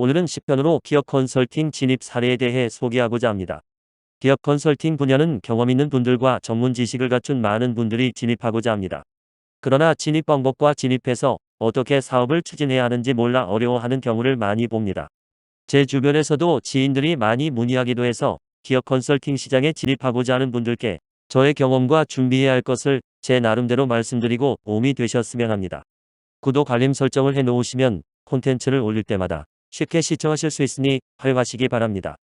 오늘은 10편으로 기업 컨설팅 진입 사례에 대해 소개하고자 합니다. 기업 컨설팅 분야는 경험 있는 분들과 전문 지식을 갖춘 많은 분들이 진입하고자 합니다. 그러나 진입 방법과 진입해서 어떻게 사업을 추진해야 하는지 몰라 어려워하는 경우를 많이 봅니다. 제 주변에서도 지인들이 많이 문의하기도 해서 기업 컨설팅 시장에 진입하고자 하는 분들께 저의 경험과 준비해야 할 것을 제 나름대로 말씀드리고 도움이 되셨으면 합니다. 구독 알림 설정을 해 놓으시면 콘텐츠를 올릴 때마다 쉽게 시청하실 수 있으니 활용하시기 바랍니다.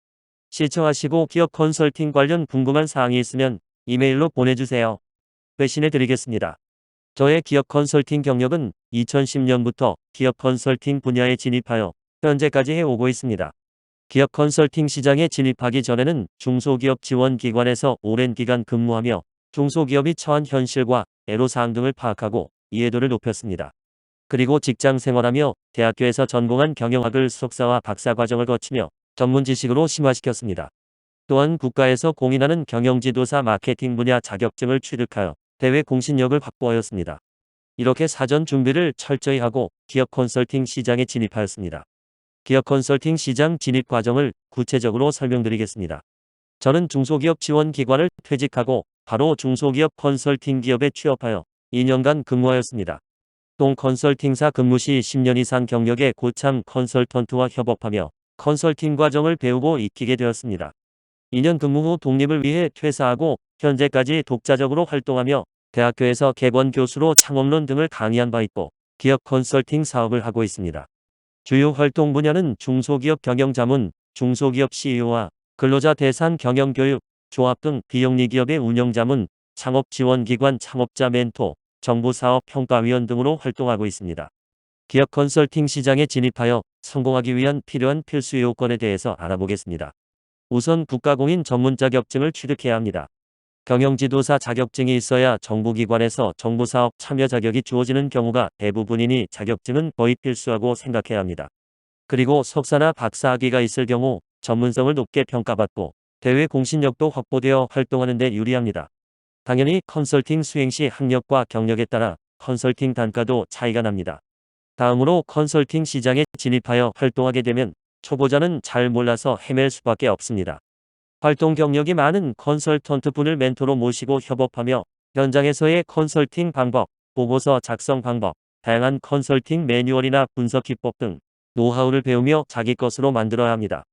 시청하시고 기업 컨설팅 관련 궁금한 사항이 있으면 이메일로 보내주세요. 회신해 드리겠습니다. 저의 기업 컨설팅 경력은 2010년부터 기업 컨설팅 분야에 진입하여 현재까지 해오고 있습니다. 기업 컨설팅 시장에 진입하기 전에는 중소기업 지원기관에서 오랜 기간 근무하며 중소기업이 처한 현실과 애로사항 등을 파악하고 이해도를 높였습니다. 그리고 직장 생활하며 대학교에서 전공한 경영학을 석사와 박사 과정을 거치며 전문 지식으로 심화시켰습니다. 또한 국가에서 공인하는 경영지도사 마케팅 분야 자격증을 취득하여 대외 공신력을 확보하였습니다. 이렇게 사전 준비를 철저히 하고 기업 컨설팅 시장에 진입하였습니다. 기업 컨설팅 시장 진입 과정을 구체적으로 설명드리겠습니다. 저는 중소기업 지원기관을 퇴직하고 바로 중소기업 컨설팅 기업에 취업하여 2년간 근무하였습니다. 동 컨설팅사 근무 시 10년 이상 경력의 고참 컨설턴트와 협업하며 컨설팅 과정을 배우고 익히게 되었습니다. 2년 근무 후 독립을 위해 퇴사하고 현재까지 독자적으로 활동하며 대학교에서 개원 교수로 창업론 등을 강의한 바 있고 기업 컨설팅 사업을 하고 있습니다. 주요 활동 분야는 중소기업 경영 자문, 중소기업 CEO와 근로자 대상 경영 교육, 조합 등 비영리 기업의 운영 자문, 창업 지원 기관 창업자 멘토, 정부사업 평가위원 등으로 활동하고 있습니다. 기업 컨설팅 시장에 진입하여 성공하기 위한 필요한 필수 요건에 대해서 알아보겠습니다. 우선 국가공인 전문 자격증을 취득해야 합니다. 경영지도사 자격증이 있어야 정부기관에서 정부사업 참여 자격이 주어지는 경우가 대부분이니 자격증은 거의 필수하고 생각해야 합니다. 그리고 석사나 박사학위가 있을 경우 전문성을 높게 평가받고 대외 공신력도 확보되어 활동하는 데 유리합니다. 당연히 컨설팅 수행 시 학력과 경력에 따라 컨설팅 단가도 차이가 납니다. 다음으로 컨설팅 시장에 진입하여 활동하게 되면 초보자는 잘 몰라서 헤맬 수밖에 없습니다. 활동 경력이 많은 컨설턴트 분을 멘토로 모시고 협업하며 현장에서의 컨설팅 방법, 보고서 작성 방법, 다양한 컨설팅 매뉴얼이나 분석 기법 등 노하우를 배우며 자기 것으로 만들어야 합니다.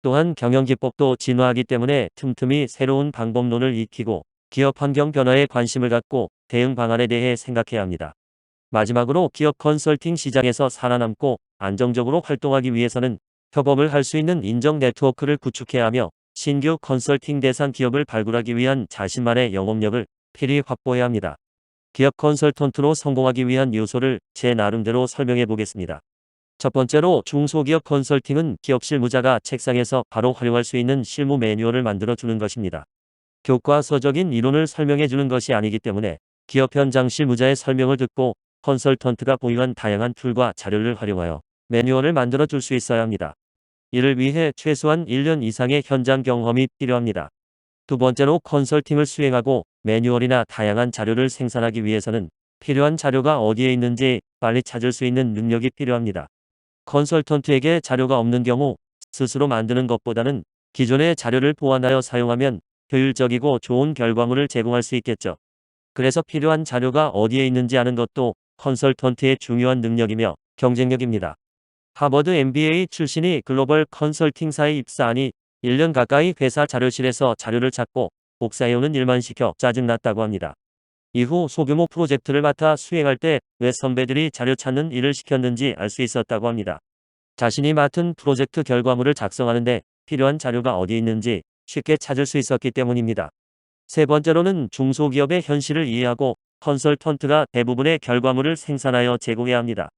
또한 경영 기법도 진화하기 때문에 틈틈이 새로운 방법론을 익히고 기업 환경 변화에 관심을 갖고 대응 방안에 대해 생각해야 합니다. 마지막으로 기업 컨설팅 시장에서 살아남고 안정적으로 활동하기 위해서는 협업을 할 수 있는 인정 네트워크를 구축해야 하며 신규 컨설팅 대상 기업을 발굴하기 위한 자신만의 영업력을 필히 확보해야 합니다. 기업 컨설턴트로 성공하기 위한 요소를 제 나름대로 설명해 보겠습니다. 첫 번째로 중소기업 컨설팅은 기업 실무자가 책상에서 바로 활용할 수 있는 실무 매뉴얼을 만들어 주는 것입니다. 교과서적인 이론을 설명해 주는 것이 아니기 때문에 기업 현장 실무자의 설명을 듣고 컨설턴트가 보유한 다양한 툴과 자료를 활용하여 매뉴얼을 만들어 줄 수 있어야 합니다. 이를 위해 최소한 1년 이상의 현장 경험이 필요합니다. 두 번째로 컨설팅을 수행하고 매뉴얼이나 다양한 자료를 생산하기 위해서는 필요한 자료가 어디에 있는지 빨리 찾을 수 있는 능력이 필요합니다. 컨설턴트에게 자료가 없는 경우 스스로 만드는 것보다는 기존의 자료를 보완하여 사용하면 효율적이고 좋은 결과물을 제공할 수 있겠죠. 그래서 필요한 자료가 어디에 있는지 아는 것도 컨설턴트의 중요한 능력이며 경쟁력입니다. 하버드 MBA 출신이 글로벌 컨설팅사에 입사하니 1년 가까이 회사 자료실에서 자료를 찾고 복사해오는 일만 시켜 짜증났다고 합니다. 이후 소규모 프로젝트를 맡아 수행할 때 왜 선배들이 자료 찾는 일을 시켰는지 알 수 있었다고 합니다. 자신이 맡은 프로젝트 결과물을 작성하는데 필요한 자료가 어디 있는지 쉽게 찾을 수 있었기 때문입니다. 세 번째로는 중소기업의 현실을 이해하고 컨설턴트가 대부분의 결과물을 생산하여 제공해야 합니다.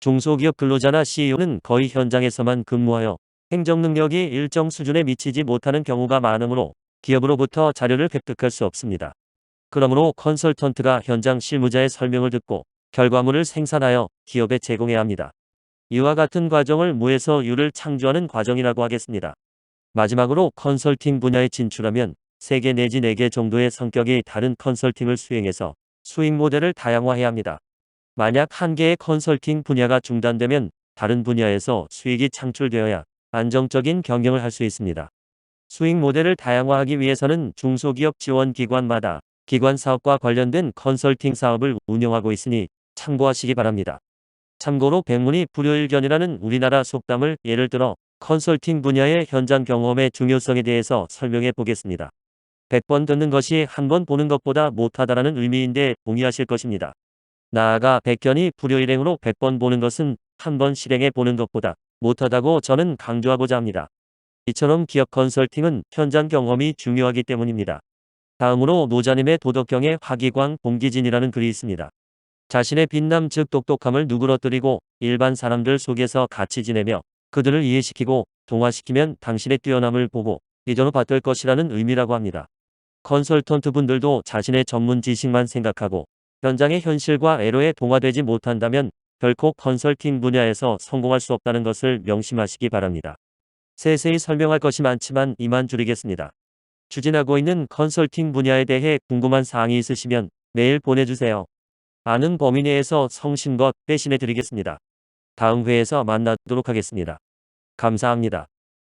중소기업 근로자나 CEO는 거의 현장에서만 근무하여 행정 능력이 일정 수준에 미치지 못하는 경우가 많으므로 기업으로부터 자료를 획득할 수 없습니다. 그러므로 컨설턴트가 현장 실무자의 설명을 듣고 결과물을 생산하여 기업에 제공해야 합니다. 이와 같은 과정을 무에서 유를 창조하는 과정이라고 하겠습니다. 마지막으로 컨설팅 분야에 진출하면 3개 내지 4개 정도의 성격이 다른 컨설팅을 수행해서 수익 모델을 다양화해야 합니다. 만약 한 개의 컨설팅 분야가 중단되면 다른 분야에서 수익이 창출되어야 안정적인 경영을 할 수 있습니다. 수익 모델을 다양화하기 위해서는 중소기업 지원 기관마다 기관 사업과 관련된 컨설팅 사업을 운영하고 있으니 참고하시기 바랍니다. 참고로 백문이 불효일견이라는 우리나라 속담을 예를 들어 컨설팅 분야의 현장 경험의 중요성에 대해서 설명해 보겠습니다. 100번 듣는 것이 한 번 보는 것보다 못하다라는 의미인데 동의하실 것입니다. 나아가 백견이 불효일행으로 100번 보는 것은 한 번 실행해 보는 것보다 못하다고 저는 강조하고자 합니다. 이처럼 기업 컨설팅은 현장 경험이 중요하기 때문입니다. 다음으로 노자님의 도덕경의 화기광 동기진이라는 글이 있습니다. 자신의 빛남 즉 똑똑함을 누그러뜨리고 일반 사람들 속에서 같이 지내며 그들을 이해시키고 동화시키면 당신의 뛰어남을 보고 리더로 받을 것이라는 의미라고 합니다. 컨설턴트 분들도 자신의 전문 지식만 생각하고 현장의 현실과 애로에 동화되지 못한다면 결코 컨설팅 분야에서 성공할 수 없다는 것을 명심하시기 바랍니다. 세세히 설명할 것이 많지만 이만 줄이겠습니다. 추진하고 있는 컨설팅 분야에 대해 궁금한 사항이 있으시면 메일 보내주세요. 아는 범위 내에서 성심껏 대신해 드리겠습니다. 다음 회에서 만나도록 하겠습니다. 감사합니다.